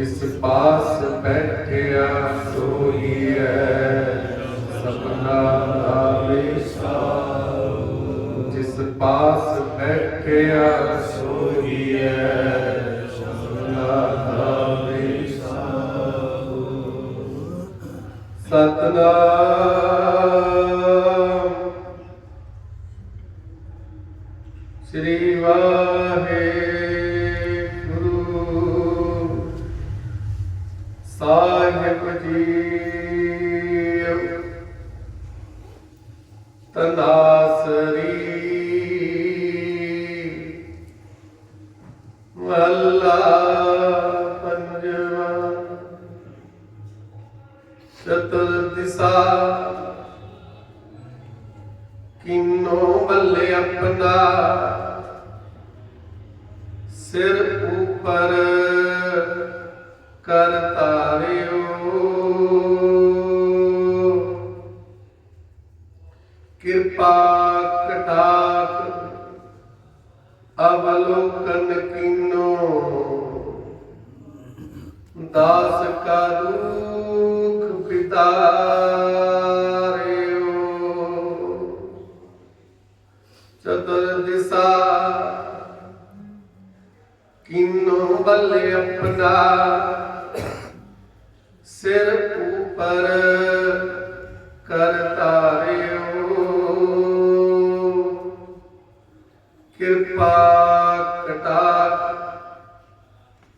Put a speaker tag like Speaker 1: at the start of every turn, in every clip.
Speaker 1: ਜਿਸ ਪਾਸ ਬੈਠਿਆ ਸੋਈ ਹੈ ਸਪਨਾ ਆਵੇ ਜਿਸ ਪਾਸ ਬੈਠਿਆ ਸੋਈ ਹੈ ਸਪਨਾ ਆਵੇ ਸਤਨਾਮ। ਸ੍ਰੀ ਵਾਹਿਗੁਰੂ। ਸਾਹਿਬ ਜੀ। ਤਨਾਸਰੀ ਵੱਲਾ ਪੰਜਵਾ। ਚਤੁਰ ਦਿਸਾ। ਕਿਨੋ ਬੱਲੇ ਆਪਣਾ। ਸਿਰ ਉਪਰ ਕਰ ਤਾਰਿਓ ਕਿਰਪਾ ਕਟਾਕ ਅਵਲੋਕਨ ਕਿਨੋ ਦਾਸ ਕਾ ਦੁਖ ਪਿਤਾਰਿਓ ਚਤੁਰ ਦਿਸਾ ਕਿਨੋ ਬਲ ਆਪਣਾ ਸਿਰ ਉਪਰ ਕਰ ਤਾਰਿਓ ਕਿਰਪਾ ਕਟਾਕ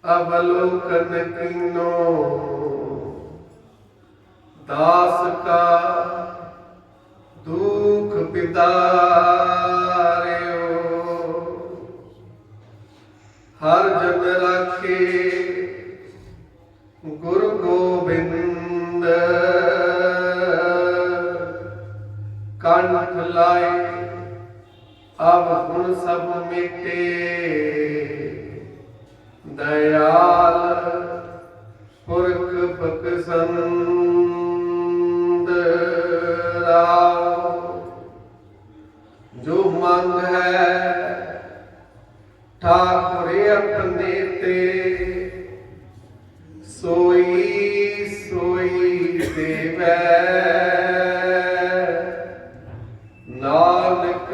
Speaker 1: ਅਵਲੋਕਨ ਕਿਨੋ ਦਾਸ ਕਾ ਦੁਖ ਬਿਦਾਰਿਓ। ਹਰ ਜਨ ਰਾਖੇ ਗੁਰੂ ਗੋਬਿੰਦ। ਕੰਠ ਲਾਏ, ਅਬ ਹੁਣ ਸਭ ਮਿਟੇ। ਦਇਆਲ, ਪੁਰਖ ਬਖਸ਼ੰਦ ਰਾਮ ਜੋ ਮੰਗ ਹੈ, ਠਾਕੁਰ ਆਪਣੇ ਤੇ। ਸੋਈ ਦੇਵੈ ਨਾਨਕ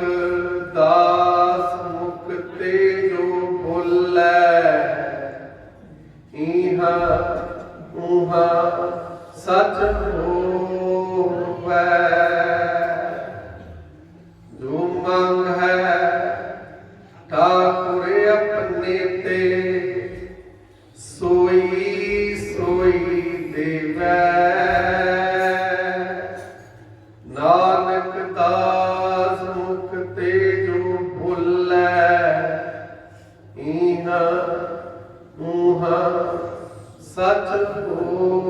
Speaker 1: ਦਾਸ ਮੁਕਤੇ ਜੋ ਭੁੱਲੈ ਇਹਾ ਉਹਾ ਸਚ ਹੋਵੈ। ਦੇਵੈ। ਨਾਨਕ ਦਾਸ ਮੁਖ ਤੇ ਜੋ ਭੁੱਲੈ ਇਹਾ ਉਹਾ ਸਚ ਹੋਵੈ।